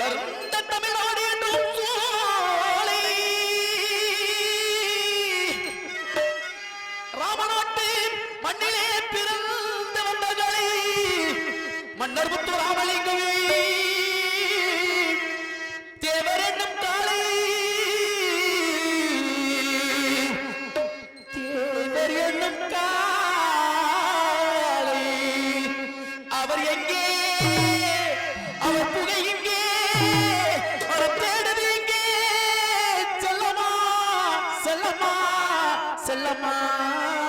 வளர்ந்த தமிழ்நாடு என்னும் சோலை. ராமநாட்டு மண்ணிலே பிறந்து வந்தவர்களை மன்னர் முத்து ராமலிங்கமே. தேவர் என்னும் காலை தேவர் என்னும் মা